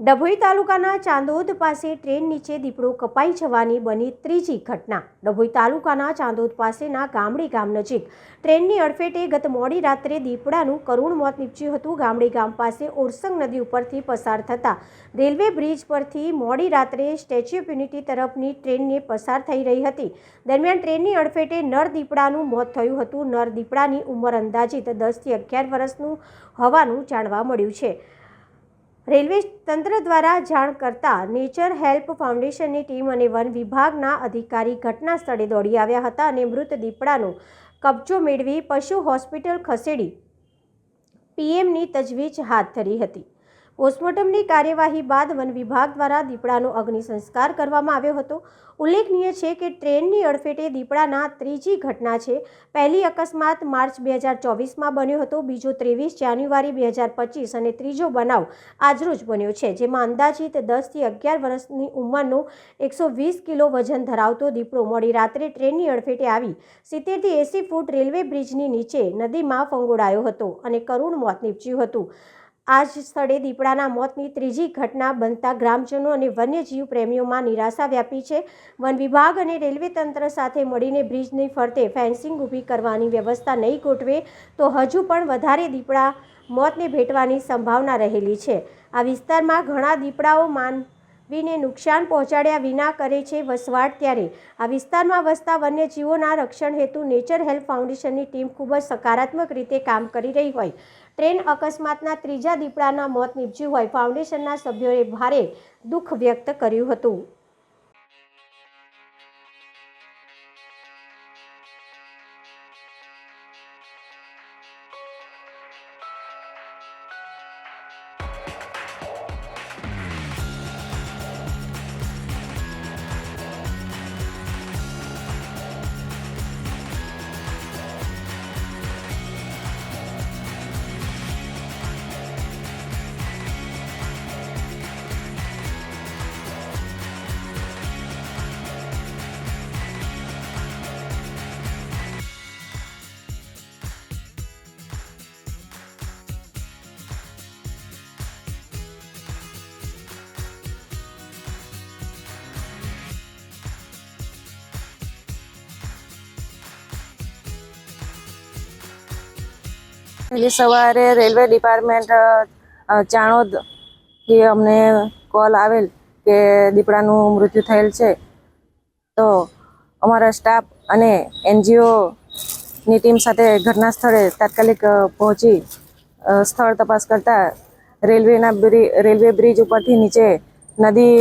ડભોઈ તાલુકાના ચાંદોદ પાસે ટ્રેન નીચે દીપડો કપાઈ જવાની બની ત્રીજી ઘટના. ડભોઈ તાલુકાના ચાંદોદ પાસેના ગામડી ગામ નજીક ટ્રેનની અડફેટે ગત મોડી રાત્રે દીપડાનું કરુણ મોત નીપજ્યું હતું. ગામડી ગામ પાસે ઓરસંગ નદી ઉપરથી પસાર થતા રેલવે બ્રિજ પરથી મોડી રાત્રે સ્ટેચ્યુ ઓફ યુનિટી તરફની ટ્રેનને પસાર થઈ રહી હતી. દરમિયાન ટ્રેનની અડફેટે નર દીપડાનું મોત થયું હતું. નર દીપડાની ઉંમર અંદાજિત દસથી અગિયાર વર્ષનું હોવાનું જાણવા મળ્યું છે. રેલવે તંત્ર દ્વારા જાણ કરતા નેચર હેલ્પ ફાઉન્ડેશનની ટીમ અને વન વિભાગના અધિકારી ઘટના સ્થળે દોડી આવ્યા હતા અને મૃત દીપડાનો કબજો મેળવી પશુ હોસ્પિટલ ખસેડી પીએમની તજવીજ હાથ ધરી હતી. પોસ્ટમોર્ટમની કાર્યવાહી બાદ વન વિભાગ દ્વારા દીપડાનો અગ્નિ સંસ્કાર કરવામાં આવ્યો હતો. ઉલ્લેખનીય છે કે ટ્રેનની અડફેટે દીપડાના ત્રીજી ઘટના છે. પહેલી અકસ્માત માર્ચ બે હજાર ચોવીસમાં બન્યો હતો. બીજો ત્રેવીસ જાન્યુઆરી બે હજાર પચીસ અને ત્રીજો બનાવ આજરોજ બન્યો છે, જેમાં અંદાજિત દસથી અગિયાર વર્ષની ઉંમરનો એકસો વીસ કિલો વજન ધરાવતો દીપડો મોડી રાત્રે ટ્રેનની અડફેટે આવી સિત્તેરથી એંસી ફૂટ રેલવે બ્રિજની નીચે નદીમાં ફંગોળાયો હતો અને કરુણ મોત નીપજ્યું હતું. આ જ સ્થળે દીપડાના મોતની ત્રીજી ઘટના બનતા ગ્રામજનો અને વન્યજીવ પ્રેમીઓમાં નિરાશા વ્યાપી છે. વન વિભાગ અને રેલવે તંત્ર સાથે મળીને બ્રિજની ફરતે ફેન્સિંગ ઊભી કરવાની વ્યવસ્થા નહીં ગોઠવે તો હજુ પણ વધારે દીપડા મોતને ભેટવાની સંભાવના રહેલી છે. આ વિસ્તારમાં ઘણા દીપડાઓ માનવીને નુકસાન પહોંચાડ્યા વિના કરે છે વસવાટ ત્યારે. આ વિસ્તારમાં વસતા વન્યજીવોના રક્ષણ હેતુ નેચર હેલ્થ ફાઉન્ડેશનની ટીમ ખૂબ જ સકારાત્મક રીતે કામ કરી રહી હોય. ટ્રેન અકસ્માતના ત્રીજા દીપડાના મોત નીપજ્યું હોય ફાઉન્ડેશનના સભ્યોએ ભારે દુઃખ વ્યક્ત કર્યું હતું. આજે સવારે રેલવે ડિપાર્ટમેન્ટ ચાણોદ ચાણોદથી અમને કોલ આવેલ કે દીપડાનું મૃત્યુ થયેલ છે. તો અમારા સ્ટાફ અને એનજીઓની ટીમ સાથે ઘટના સ્થળે તાત્કાલિક પહોંચી સ્થળ તપાસ કરતાં રેલવેના રેલવે બ્રિજ ઉપરથી નીચે નદી,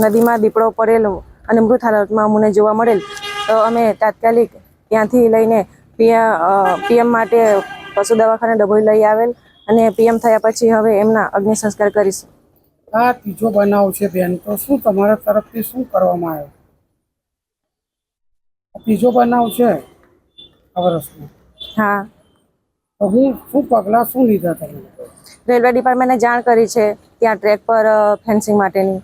નદીમાં દીપડો પડેલો અને મૃત હાલતમાં અમને જોવા મળેલ. તો અમે તાત્કાલિક ત્યાંથી લઈને પીએમ માટે પશુ દવાખાને ડભોઈ લઈ આવેલ અને પીએમ થયા પછી હવે એમના અગ્નિ સંસ્કાર કરીશું. આ ત્રીજો બનાવ છે બેન તો શું તમારા તરફથી શું કરવામાં આવ્યો? ત્રીજો બનાવ છે આ વર્ષનો. હા. તો હું શું પગલાં શું લીધા તમે? રેલવે ડિપાર્ટમેન્ટને જાણ કરી છે ત્યાં ટ્રેક પર ફેન્સિંગ માટેની.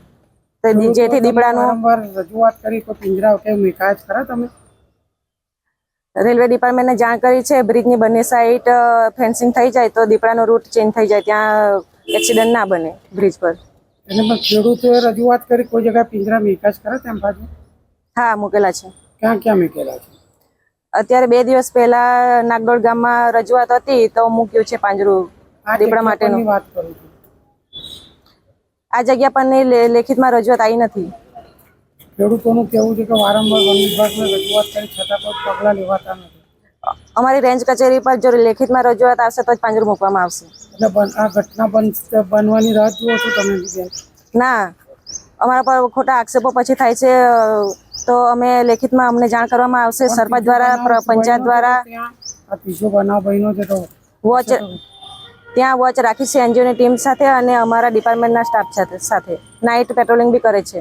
જેથી દીપડાનું રજૂઆત કરી તો પિંજરા કે વિકાસ ખરા તમે? રેલવે ડિપાર્ટમેન્ટને જાણ કરી છે બ્રિજની બંને સાઈડ ફેન્સિંગ થઈ જાય તો દીપડાનો રૂટ ચેન્જ થઈ જાય ત્યાં એક્સિડન્ટ ના બને બ્રિજ પર. પણ ખેડૂતોએ રજૂઆત કરી કોઈ જગ્યાએ પિંજરા વિકાસ કરે તેમ બાજુ હા મૂકેલા છે. ક્યાં ક્યાં મૂકેલા છે? અત્યારે બે દિવસ પહેલા નાગડોળ ગામમાં રજૂઆત હતી તો મૂક્યું છે પાંજરું દીપડા માટેનું. વાત કરું છું. આ જગ્યા પરની લેખિતમાં રજૂઆત આવી નથી. ખેડૂતોનું કહેવું છે કે વારંવાર વન વિભાગને રજૂઆત કરી છતાં કોઈ પગલાં લેવાતા નથી. અમારી રેન્જ કચેરી પર જો લેખિતમાં રજૂઆત આવશે તો જ પાંજરું મૂકવામાં આવશે. એટલે આ ઘટના બનવાની રાહ જુઓ છો તમે ના અમારા પર ખોટા આક્ષેપો પછી થાય છે તો અમે લેખિતમાં અમને જાણ કરવામાં આવશે. સરપંચ દ્વારા પંચાયત દ્વારા. વોચ ત્યાં વોચ રાખી છે એનજીઓની ટીમ સાથે અને અમારા ડિપાર્ટમેન્ટના સ્ટાફ સાથે સાથે. નાઇટ પેટ્રોલિંગ બી કરે છે.